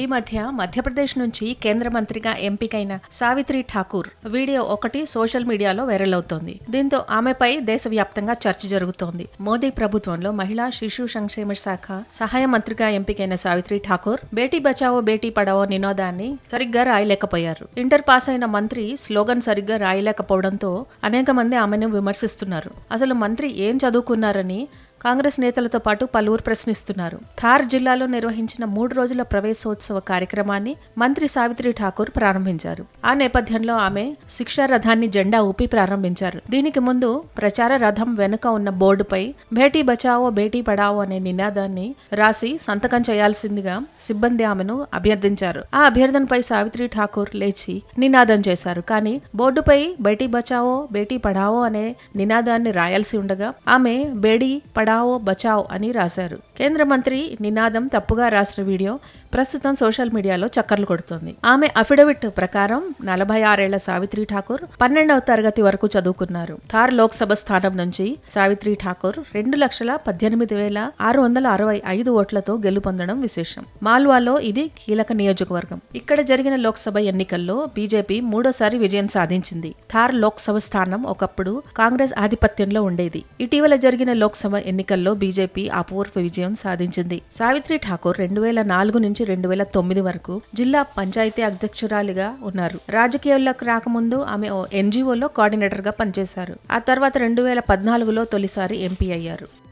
ఈ మధ్య మధ్యప్రదేశ్ నుంచి కేంద్ర మంత్రిగా ఎంపికైన సావిత్రి ఠాకూర్ వీడియో ఒకటి సోషల్ మీడియాలో వైరల్ అవుతోంది. దీంతో ఆమెపై దేశవ్యాప్తంగా చర్చ జరుగుతోంది. మోదీ ప్రభుత్వంలో మహిళా శిశు సంక్షేమ శాఖ సహాయ మంత్రిగా ఎంపికైన సావిత్రి ఠాకూర్ బేటీ బచావో బేటీ పడావో నినాదాన్ని సరిగ్గా రాయలేకపోయారు. ఇంటర్ పాస్ అయిన మంత్రి స్లోగన్ సరిగ్గా రాయలేకపోవడంతో అనేక మంది ఆమెను విమర్శిస్తున్నారు. అసలు మంత్రి ఏం చదువుకున్నారని కాంగ్రెస్ నేతలతో పాటు పలువురు ప్రశ్నిస్తున్నారు. థార్ జిల్లాలో నిర్వహించిన మూడు రోజుల ప్రవేశోత్సవ కార్యక్రమాన్ని మంత్రి సావిత్రి ఠాకూర్ ప్రారంభించారు. ఆ నేపథ్యంలో ఆమె శిక్షా రథాన్ని జెండా ఊపి ప్రారంభించారు. దీనికి ముందు ప్రచార రథం వెనుక ఉన్న బోర్డుపై భేటీ బచావో బేటీ పడావో అనే నినాదాన్ని రాసి సంతకం చేయాల్సిందిగా సిబ్బంది ఆమెను అభ్యర్థించారు. ఆ అభ్యర్థనపై సావిత్రి ఠాకూర్ లేచి నినాదం చేశారు. కానీ బోర్డుపై బేటీ బచావో బేటీ పడావో అనే నినాదాన్ని రాయాల్సి ఉండగా ఆమె బేడీ పడావో బచావ్ అని రాశారు. కేంద్ర మంత్రి నినాదం తప్పుగా రాసిన వీడియో ప్రస్తుతం సోషల్ మీడియాలో చక్కర్లు కొడుతోంది. ఆమె అఫిడవిట్ ప్రకారం నలభై ఆరేళ్ళ సావిత్రి ఠాకూర్ పన్నెండవ తరగతి వరకు చదువుకున్నారు. థార్ లోక్సభ స్థానం నుంచి సావిత్రి ఠాకూర్ రెండు లక్షల పద్దెనిమిది వేల ఆరు వందల అరవై ఐదు ఓట్లతో గెలుపొందడం విశేషం. మాల్వాలో ఇది కీలక నియోజకవర్గం. ఇక్కడ జరిగిన లోక్సభ ఎన్నికల్లో బీజేపీ మూడోసారి విజయం సాధించింది. థార్ లోక్సభ స్థానం ఒకప్పుడు కాంగ్రెస్ ఆధిపత్యంలో ఉండేది. ఇటీవల జరిగిన లోక్సభ ఎన్నికల్లో బీజేపీ అపూర్వ విజయం సాధించింది. సావిత్రి ఠాకూర్ రెండు వేల నాలుగు నుంచి రెండు వేల తొమ్మిది వరకు జిల్లా పంచాయతీ అధ్యక్షురాలిగా ఉన్నారు. రాజకీయాల్లోకి రాకముందు ఆమె ఓ ఎన్జిఓలో కోఆర్డినేటర్గా పనిచేశారు. ఆ తర్వాత రెండు వేల పద్నాలుగులో తొలిసారి ఎంపీ అయ్యారు.